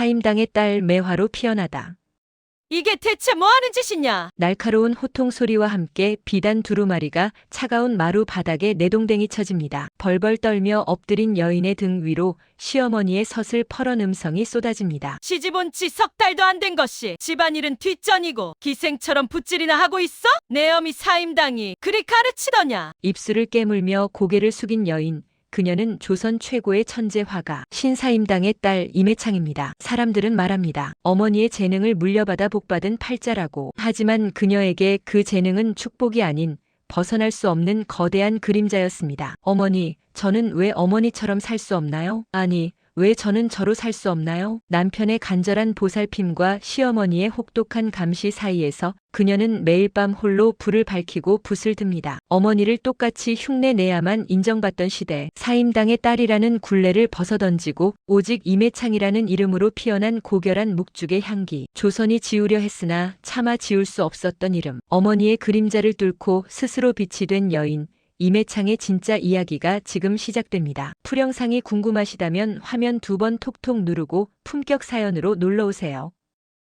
사임당의 딸 매화로 피어나다. 이게 대체 뭐 하는 짓이냐? 날카로운 호통 소리와 함께 비단 두루마리가 차가운 마루 바닥에 내동댕이 쳐집니다. 벌벌 떨며 엎드린 여인의 등 위로 시어머니의 서슬 퍼런 음성이 쏟아집니다. 시집 온 지 석 달도 안 된 것이 집안일은 뒷전이고 기생처럼 붓질이나 하고 있어? 내 어미 사임당이 그리 가르치더냐? 입술을 깨물며 고개를 숙인 여인. 그녀는 조선 최고의 천재 화가 신사임당의 딸 임혜창입니다. 사람들은 말합니다. 어머니의 재능을 물려받아 복받은 팔자라고. 하지만 그녀에게 그 재능은 축복이 아닌 벗어날 수 없는 거대한 그림자였습니다. 어머니, 저는 왜 어머니처럼 살 수 없나요? 아니, 왜 저는 저로 살 수 없나요? 남편의 간절한 보살핌과 시어머니의 혹독한 감시 사이에서 그녀는 매일 밤 홀로 불을 밝히고 붓을 듭니다. 어머니를 똑같이 흉내 내야만 인정받던 시대, 사임당의 딸이라는 굴레를 벗어던지고 오직 임혜창이라는 이름으로 피어난 고결한 묵죽의 향기, 조선이 지우려 했으나 차마 지울 수 없었던 이름, 어머니의 그림자를 뚫고 스스로 빛이 된 여인, 임혜창의 진짜 이야기가 지금 시작됩니다. 풀영상이 궁금하시다면 화면 두 번 톡톡 누르고 품격 사연으로 놀러 오세요.